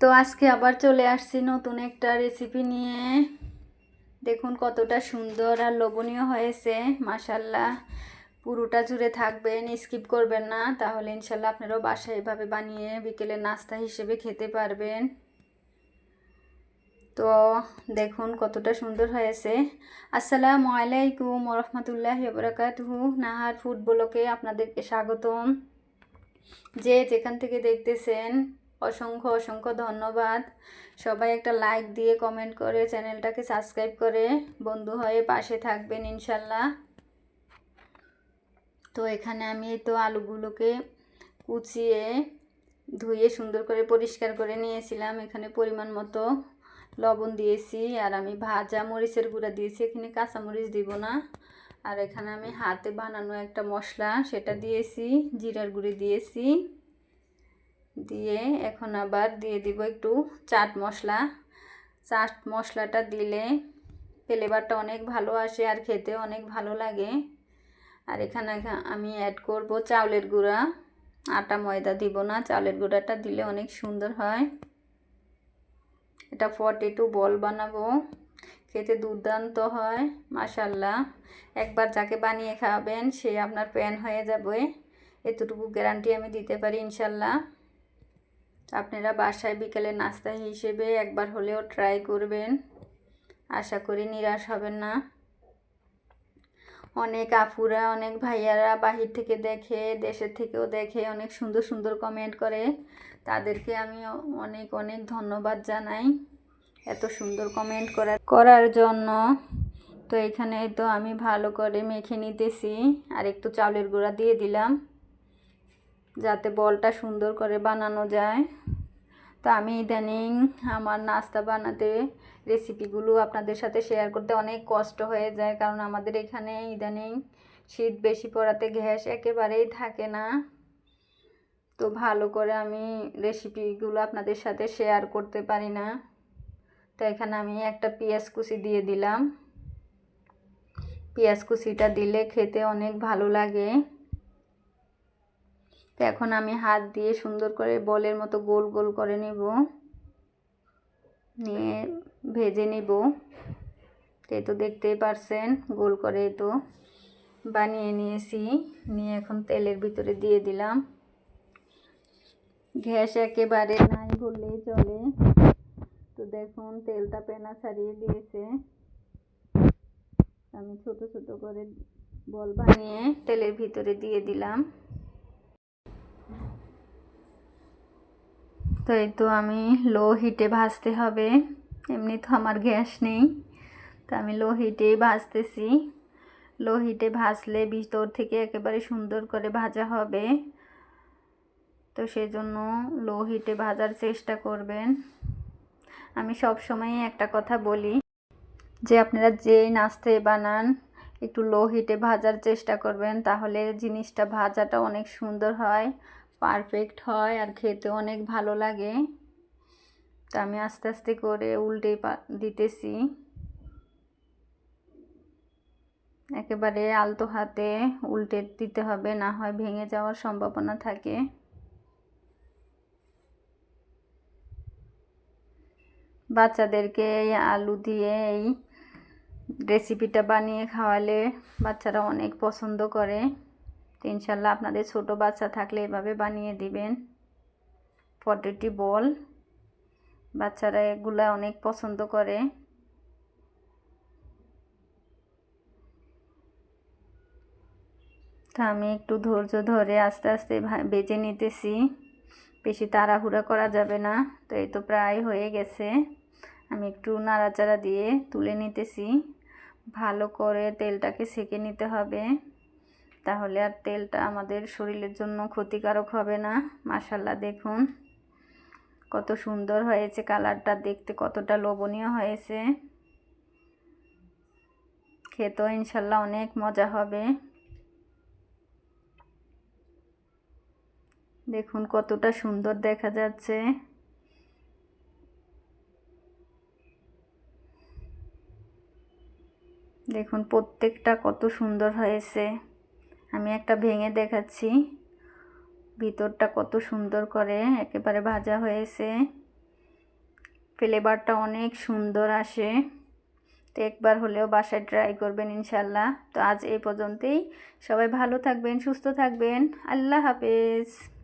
তো আজকে আবার চলে আসছি নতুন একটা রেসিপি নিয়ে। দেখুন কতটা সুন্দর আর লোভনীয় হয়েছে মাসাল্লাহ পুরোটা জুড়ে থাকবেন স্কিপ করবেন না। তাহলে ইনশাল্লাহ আপনারাও বাসায় এভাবে বানিয়ে বিকেলে নাস্তা হিসেবে খেতে পারবেন। তো দেখুন কতটা সুন্দর হয়েছে। আসসালামু আলাইকুম রহমতুল্লাহ বরকাতহু নাহার ফুড আপনাদেরকে স্বাগতম। যে যেখান থেকে দেখতেছেন অসংখ্য অসংখ্য ধন্যবাদ। সবাই একটা লাইক দিয়ে কমেন্ট করে চ্যানেলটাকে সাবস্ক্রাইব করে বন্ধু হয়ে পাশে থাকবেন ইনশাল্লাহ। তো এখানে আমি তো আলুগুলোকে কুচিয়ে, ধুয়ে সুন্দর করে পরিষ্কার করে নিয়েছিলাম। এখানে পরিমাণ মতো লবণ দিয়েছি আর আমি ভাজা মরিচের গুঁড়া দিয়েছি। এখানে কাঁচামরিচ দিব না। আর এখানে আমি হাতে বানানো একটা মশলা, সেটা দিয়েছি, জিরার গুঁড়ি দিয়েছি। দিয়ে এখন আবার দিয়ে দিব একটু চাট মশলা। চাট মশলাটা দিলে ফ্লেভারটা অনেক ভালো আসে আর খেতে অনেক ভালো লাগে। আর এখানে আমি অ্যাড করব চাউলের গুঁড়া। আটা ময়দা দিব না, চাউলের গুঁড়াটা দিলে অনেক সুন্দর হয়। এটা টু বল বানাবো। খেতে দুর্দান্ত হয় মাসাল্লাহ একবার যাকে বানিয়ে খাওয়াবেন, সে আপনার প্যান হয়ে যাবে। এতটুকু গ্যারান্টি আমি দিতে পারি ইনশাল্লাহ আপনারা বাসায় বিকেলে নাস্তা হিসেবে একবার হলেও ট্রাই করবেন। আশা করি নিরাশ হবেন না। অনেক আপুরা, অনেক ভাইয়ারা বাহির থেকে দেখে, দেশের থেকেও দেখে, অনেক সুন্দর সুন্দর কমেন্ট করে। তাদেরকে আমি অনেক অনেক ধন্যবাদ জানাই এত সুন্দর কমেন্ট করার করার জন্য। তো এখানে তো আমি ভালো করে মেখে নিতেছি। আর একটু চাউলের গুঁড়া দিয়ে দিলাম। যাতে বলটা সুন্দর করে বানানো যায়। তো আমি ইদানিং আমার নাস্তা বানাতে রেসিপিগুলো আপনাদের সাথে শেয়ার করতে অনেক কষ্ট হয়ে যায়, কারণ আমাদের এখানে ইদানিং শীত বেশি পড়াতে গ্যাস একেবারেই থাকে না। তো ভালো করে আমি রেসিপিগুলো আপনাদের সাথে শেয়ার করতে পারি না। তো এখানে আমি একটা পেঁয়াজ কুচি দিয়ে দিলাম। পেঁয়াজ কুচিটা দিলে খেতে অনেক ভালো লাগে। তো এখন আমি হাত দিয়ে সুন্দর করে বলের মতো গোল গোল করে নেব। নিয়ে ভেজে নেব। এই তো দেখতেই পারছেন, গোল করে তো বানিয়ে নিয়েছি। নিয়ে এখন তেলের ভিতরে দিয়ে দিলাম। গ্যাস একেবারে নাই বললেই চলে। তো দেখুন, তেলটা পেনা ছাড়িয়ে দিয়েছে। আমি ছোট ছোট করে বল বানিয়ে তেলের ভিতরে দিয়ে দিলাম। তো এই তো আমি লো হিটে ভাজতে হবে। এমনি তো আমার গ্যাস নেই। তো আমি লো হিটেই ভাজতেছি। লো হিটে ভাজলে ভিতর থেকে একেবারে সুন্দর করে ভাজা হবে। তো সেজন্য লো হিটে ভাজার চেষ্টা করবেন। আমি সব সময় একটা কথা বলি, যে আপনারা যেই নাস্তে বানান, একটু লো হিটে ভাজার চেষ্টা করবেন, তাহলে জিনিসটা ভাজাটা অনেক সুন্দর হয়। পারফেক্ট হয় আর খেতে অনেক ভালো লাগে। তো আমি আস্তে আস্তে করে উল্টে দিতেছি। একেবারে আলতো হাতে উল্টে দিতে হবে, না হয় ভেঙে যাওয়ার সম্ভাবনা থাকে। বাচ্চাদেরকে এই আলু দিয়ে এই রেসিপিটা বানিয়ে খাওয়ালে বাচ্চারা অনেক পছন্দ করে। তো ইনশাল্লাহ আপনাদের ছোট বাচ্চা থাকলে এভাবে বানিয়ে দিবেন। পটেটি বল। বাচ্চারা এগুলা অনেক পছন্দ করে। তা আমি একটু ধৈর্য ধরে আস্তে আস্তে বেজে নিতেছি। বেশি তাড়াহুড়া করা যাবে না। তো এই তো প্রায় হয়ে গেছে। আমি একটু নাড়াচাড়া দিয়ে তুলে নিতেছি। ভালো করে তেলটাকে সেকে নিতে হবে। তাহলে আর তেলটা আমাদের শরীরের জন্য ক্ষতিকারক হবে না। মাসাল্লাহ দেখুন। কত সুন্দর হয়েছে কালারটা, দেখতে কতটা লোভনীয় হয়েছে। খেতেও ইনশাল্লাহ অনেক মজা হবে। দেখুন, কতটা সুন্দর দেখা যাচ্ছে। দেখুন, প্রত্যেকটা কত সুন্দর হয়েছে। আমি একটা ভেঙে দেখাচ্ছি। ভিতরটা কত সুন্দর করে একেবারে ভাজা হয়েছে। ফ্লেভারটা অনেক সুন্দর আসে। তো একবার হলেও বাসায় ট্রাই করবেন ইনশাল্লাহ। তো আজ এই পর্যন্তই। সবাই ভালো থাকবেন, সুস্থ থাকবেন। আল্লাহ হাফেজ।